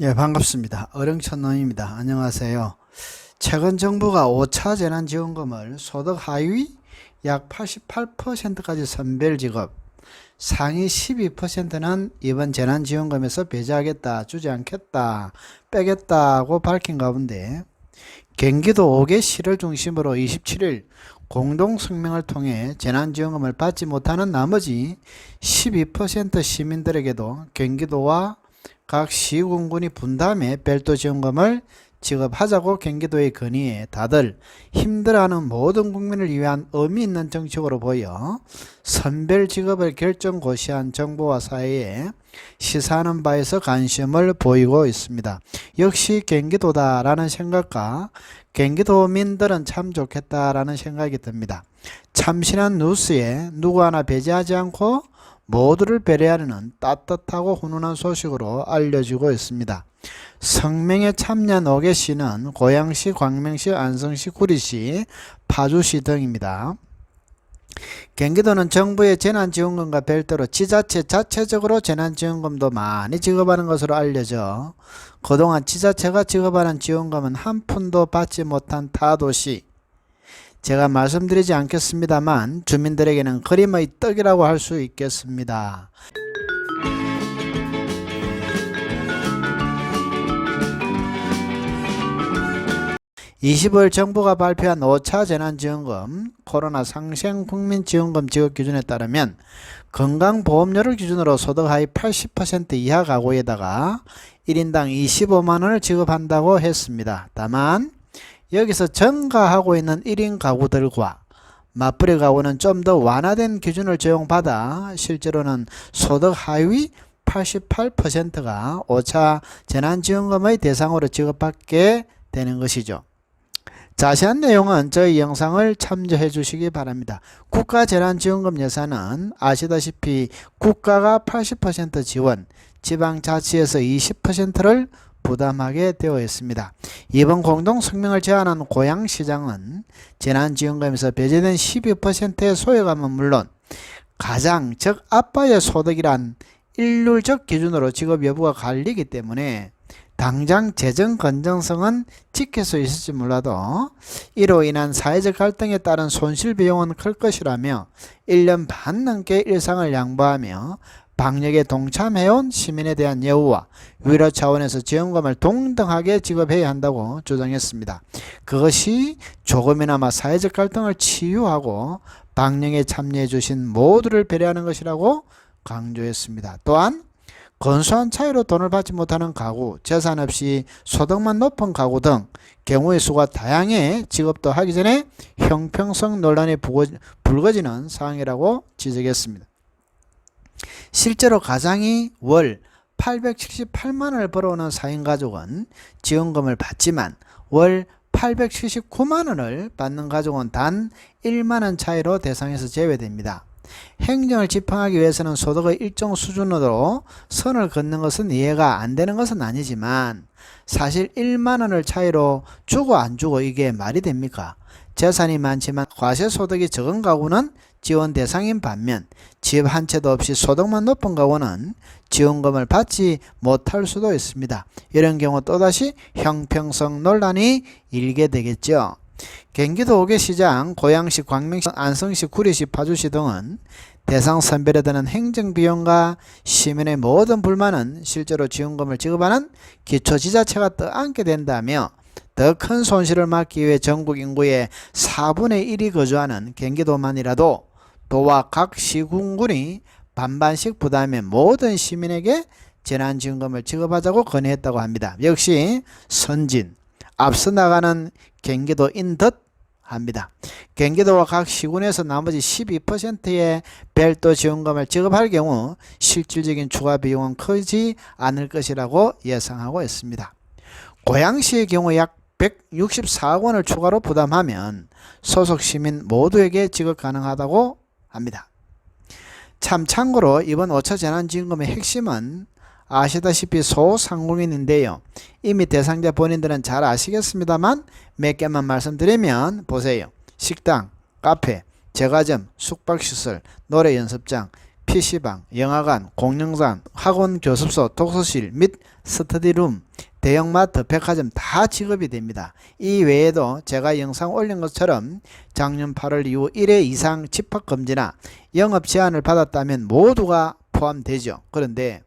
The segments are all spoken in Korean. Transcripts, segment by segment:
예, 반갑습니다. 어령천놈입니다. 안녕하세요. 최근 정부가 5차 재난지원금을 소득 하위 약 88%까지 선별 지급, 상위 12%는 이번 재난지원금에서 배제하겠다, 주지 않겠다, 빼겠다고 밝힌 가운데 경기도 5개 시를 중심으로 27일 공동 성명을 통해 재난지원금을 받지 못하는 나머지 12% 시민들에게도 경기도와 각 시군군이 분담해 별도 지원금을 지급하자고 경기도에 건의해 다들 힘들어하는 모든 국민을 위한 의미 있는 정책으로 보여 선별 지급을 결정 고시한 정부와 사회에 시사하는 바에서 관심을 보이고 있습니다. 역시 경기도다라는 생각과 경기도민들은 참 좋겠다라는 생각이 듭니다. 참신한 뉴스에 누구 하나 배제하지 않고 모두를 배려하려는 따뜻하고 훈훈한 소식으로 알려지고 있습니다. 성명에 참여한 5개 시는 고양시, 광명시, 안성시, 구리시, 파주시 등입니다. 경기도는 정부의 재난지원금과 별도로 지자체 자체적으로 재난지원금도 많이 지급하는 것으로 알려져 그동안 지자체가 지급하는 지원금은 한 푼도 받지 못한 타도시 제가 말씀드리지 않겠습니다만 주민들에게는 그림의 떡이라고 할 수 있겠습니다. 20월 정부가 발표한 5차 재난지원금 코로나 상생 국민지원금 지급 기준에 따르면 건강보험료를 기준으로 소득 하위 80% 이하 가구에다가 1인당 25만원을 지급한다고 했습니다. 다만 여기서 증가하고 있는 1인 가구들과 맞벌이 가구는 좀 더 완화된 기준을 적용받아 실제로는 소득 하위 88%가 5차 재난지원금의 대상으로 지급받게 되는 것이죠. 자세한 내용은 저희 영상을 참조해 주시기 바랍니다. 국가재난지원금 예산은 아시다시피 국가가 80% 지원, 지방자치에서 20%를 부담하게 되어 있습니다. 이번 공동 성명을 제안한 고양시장은 재난지원금에서 배제된 12%의 소외감은 물론 가장 즉 아빠의 소득이란 일률적 기준으로 지급 여부가 갈리기 때문에 당장 재정 건전성은 지킬 수 있을지 몰라도 이로 인한 사회적 갈등에 따른 손실 비용은 클 것이라며 1년 반 넘게 일상을 양보하며 방역에 동참해온 시민에 대한 예우와 위로 차원에서 지원금을 동등하게 지급해야 한다고 주장했습니다. 그것이 조금이나마 사회적 갈등을 치유하고 방역에 참여해 주신 모두를 배려하는 것이라고 강조했습니다. 또한 건수한 차이로 돈을 받지 못하는 가구, 재산 없이 소득만 높은 가구 등 경우의 수가 다양해 지급도 하기 전에 형평성 논란이 불거지는 사항이라고 지적했습니다. 실제로 가장이 월 878만 원을 벌어오는 4인 가족은 지원금을 받지만 월 879만 원을 받는 가족은 단 1만 원 차이로 대상에서 제외됩니다. 행정을 집행하기 위해서는 소득의 일정 수준으로 선을 긋는 것은 이해가 안 되는 것은 아니지만 사실 1만 원을 차이로 주고 안 주고 이게 말이 됩니까? 재산이 많지만 과세 소득이 적은 가구는 지원 대상인 반면 집 한 채도 없이 소득만 높은 가구는 지원금을 받지 못할 수도 있습니다. 이런 경우 또다시 형평성 논란이 일게 되겠죠. 경기도 5개 시장, 고양시, 광명시, 안성시, 구리시, 파주시 등은 대상 선별에 드는 행정비용과 시민의 모든 불만은 실제로 지원금을 지급하는 기초지자체가 떠안게 된다며 더 큰 손실을 막기 위해 전국 인구의 4분의 1이 거주하는 경기도만이라도 도와 각 시군군이 반반씩 부담해 모든 시민에게 재난지원금을 지급하자고 건의했다고 합니다. 역시 선진, 앞서 나가는 경기도인 듯 합니다. 경기도와 각 시군에서 나머지 12%의 별도 지원금을 지급할 경우 실질적인 추가 비용은 크지 않을 것이라고 예상하고 있습니다. 고양시의 경우 약 164억 원을 추가로 부담하면 소속 시민 모두에게 지급 가능하다고 합니다. 참 참고로 이번 5차 재난지원금의 핵심은 아시다시피 소상공인인데요. 이미 대상자 본인들은 잘 아시겠습니다만 몇 개만 말씀드리면 보세요. 식당, 카페, 제과점, 숙박시설, 노래 연습장, PC방, 영화관, 공영장, 학원 교습소, 독서실 및 스터디룸, 대형마트, 백화점 다 지급이 됩니다. 이 외에도 제가 영상 올린 것처럼 작년 8월 이후 1회 이상 집합금지나 영업 제한을 받았다면 모두가 포함되죠. 그런데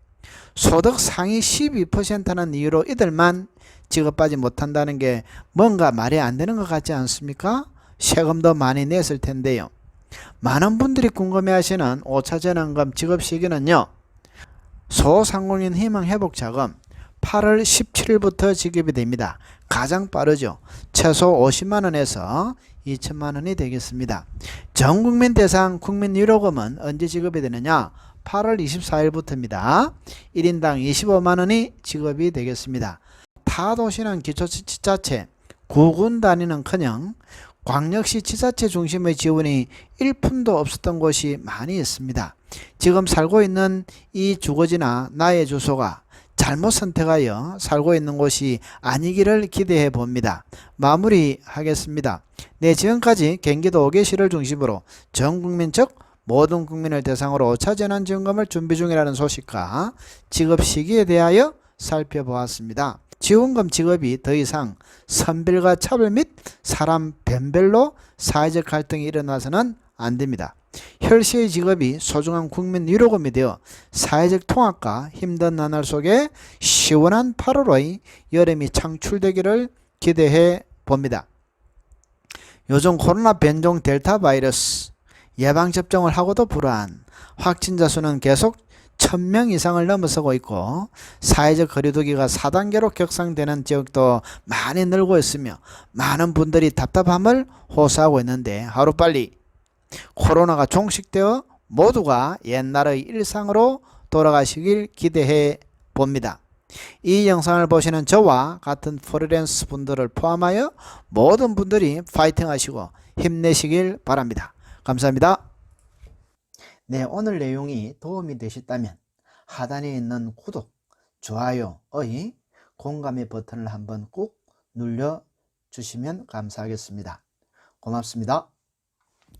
소득 상위 12%는 이유로 이들만 지급받지 못한다는 게 뭔가 말이 안 되는 것 같지 않습니까? 세금도 많이 냈을 텐데요. 많은 분들이 궁금해하시는 5차 재난금 지급 시기는요. 소상공인 희망 회복 자금 8월 17일부터 지급이 됩니다. 가장 빠르죠. 최소 50만 원에서 2천만 원이 되겠습니다. 전 국민 대상 국민 유로금은 언제 지급이 되느냐? 8월 24일부터입니다. 1인당 25만 원이 지급이 되겠습니다. 타 도시는 기초지자체, 구군 단위는커녕 광역시 지자체 중심의 지원이 1푼도 없었던 곳이 많이 있습니다. 지금 살고 있는 이 주거지나 나의 주소가 잘못 선택하여 살고 있는 곳이 아니기를 기대해 봅니다. 마무리하겠습니다. 네, 지금까지 경기도 5개시를 중심으로 전 국민 즉 모든 국민을 대상으로 5차 재난지원금을 준비 중이라는 소식과 지급 시기에 대하여 살펴보았습니다. 지원금 지급이 더 이상 선별과 차별 및 사람 변별로 사회적 갈등이 일어나서는 안 됩니다. 혈세의 지급이 소중한 국민 위로금이 되어 사회적 통합과 힘든 나날 속에 시원한 8월의 여름이 창출되기를 기대해 봅니다. 요즘 코로나 변종 델타 바이러스 예방접종을 하고도 불안, 확진자 수는 계속 1000명 이상을 넘어서고 있고 사회적 거리두기가 4단계로 격상되는 지역도 많이 늘고 있으며 많은 분들이 답답함을 호소하고 있는데 하루빨리 코로나가 종식되어 모두가 옛날의 일상으로 돌아가시길 기대해 봅니다. 이 영상을 보시는 저와 같은 프리랜스 분들을 포함하여 모든 분들이 파이팅 하시고 힘내시길 바랍니다. 감사합니다. 네, 오늘 내용이 도움이 되셨다면 하단에 있는 구독, 좋아요의 공감의 버튼을 한번 꾹 눌러 주시면 감사하겠습니다. 고맙습니다.